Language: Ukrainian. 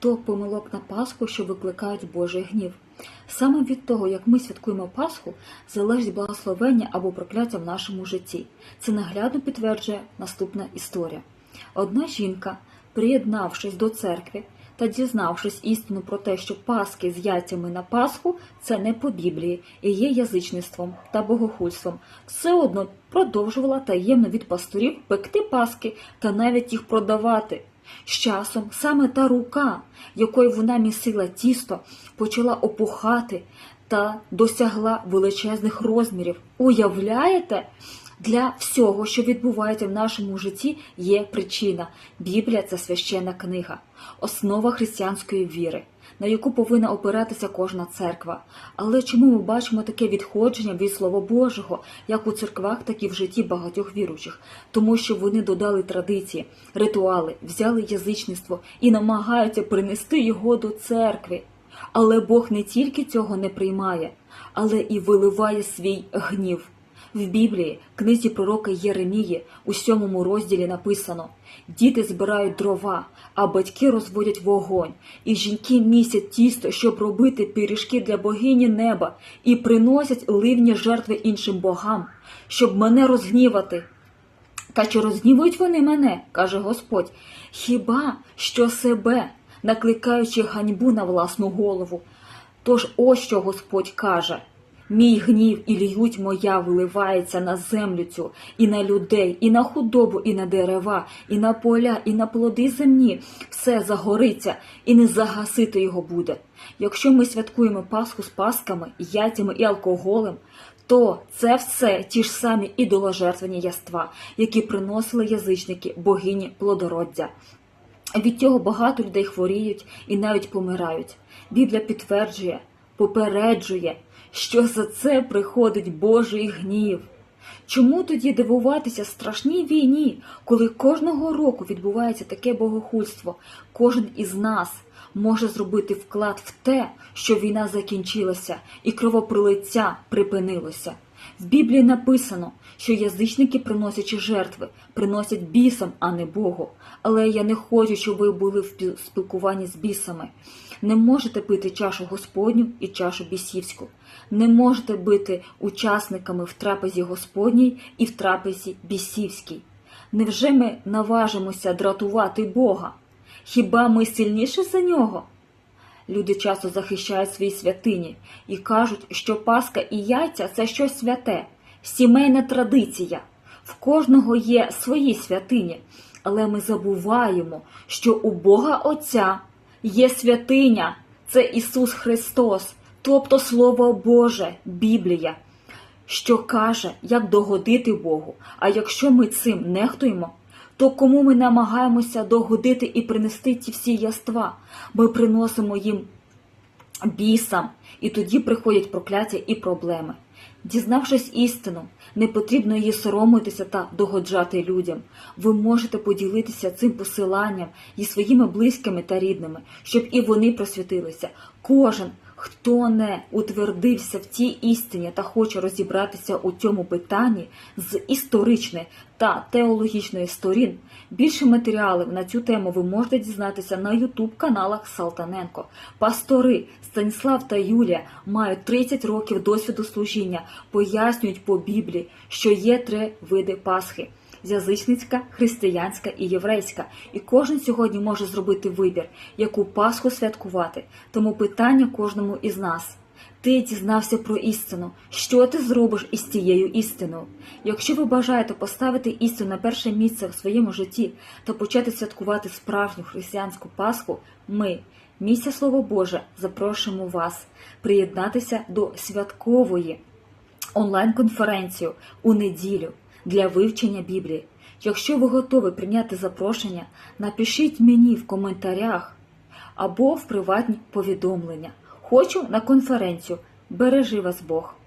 то помилок на Пасху, що викликають Божий гнів. Саме від того, як ми святкуємо Пасху, залежить благословення або прокляття в нашому житті. Це наглядно підтверджує наступна історія. Одна жінка, приєднавшись до церкви та дізнавшись істину про те, що паски з яйцями на Пасху це не по Біблії і є язичництвом та богохульством, все одно продовжувала таємно від пасторів пекти паски та навіть їх продавати. З часом саме та рука, якою вона місила тісто, почала опухати та досягла величезних розмірів. Уявляєте? Для всього, що відбувається в нашому житті, є причина. Біблія це священна книга, основа християнської віри, на яку повинна опиратися кожна церква. Але чому ми бачимо таке відходження від Слова Божого, як у церквах, так і в житті багатьох віруючих? Тому що вони додали традиції, ритуали, взяли язичництво і намагаються принести його до церкви. Але Бог не тільки цього не приймає, але і виливає свій гнів. В Біблії, книзі пророка Єремії, у сьомому розділі написано: Діти збирають дрова, а батьки розводять вогонь, і жінки місять тісто, щоб робити пиріжки для богині неба, і приносять ливні жертви іншим богам, щоб мене розгнівати. Та чи розгнівують вони мене, каже Господь, хіба що себе, накликаючи ганьбу на власну голову. Тож ось що Господь каже. Мій гнів і лють моя виливається на землю цю, і на людей, і на худобу, і на дерева, і на поля, і на плоди земні. Все загориться, і не загасити його буде. Якщо ми святкуємо Пасху з пасками, яйцями і алкоголем, то це все ті ж самі ідоложертвені яства, які приносили язичники богині плодороддя. Від цього багато людей хворіють і навіть помирають. Біблія підтверджує, попереджує, що за це приходить Божий гнів. Чому тоді дивуватися страшній війні, коли кожного року відбувається таке богохульство? Кожен із нас може зробити вклад в те, що війна закінчилася і кровопролиття припинилося. В Біблії написано, що язичники, приносячи жертви, приносять бісам, а не Богу. Але я не хочу, щоб ви були в спілкуванні з бісами. Не можете пити чашу Господню і чашу бісівську. Не можете бути учасниками в трапезі Господній і в трапезі бісівській. Невже ми наважимося дратувати Бога? Хіба ми сильніші за нього? Люди часто захищають свої святині і кажуть, що Пасха і яйця це щось святе, сімейна традиція. В кожного є свої святині, але ми забуваємо, що у Бога Отця є святиня, це Ісус Христос, тобто Слово Боже, Біблія, що каже, як догодити Богу. А якщо ми цим нехтуємо, то кому ми намагаємося догодити і принести ці всі яства? Ми приносимо їм бісам, і тоді приходять прокляття і проблеми. Дізнавшись істину, не потрібно її соромитися та догоджати людям. Ви можете поділитися цим посиланням і своїми близькими та рідними, щоб і вони просвітилися. Кожен, хто не утвердився в цій істині та хоче розібратися у цьому питанні з історичної та теологічної сторін, більше матеріалів на цю тему ви можете дізнатися на ютуб каналах Салтаненко. Пастори Станіслав та Юлія мають 30 років досвіду служіння, пояснюють по Біблії, що є три види Пасхи. Язичницька, християнська і єврейська, і кожен сьогодні може зробити вибір, яку Пасху святкувати. Тому питання кожному із нас. Ти дізнався про істину. Що ти зробиш із цією істиною? Якщо ви бажаєте поставити істину на перше місце в своєму житті та почати святкувати справжню християнську Пасху, ми, місія Слово Боже, запрошуємо вас приєднатися до святкової онлайн-конференцію у неділю для вивчення Біблії. Якщо ви готові прийняти запрошення, напишіть мені в коментарях або в приватні повідомлення. Хочу на конференцію. Бережи вас Бог!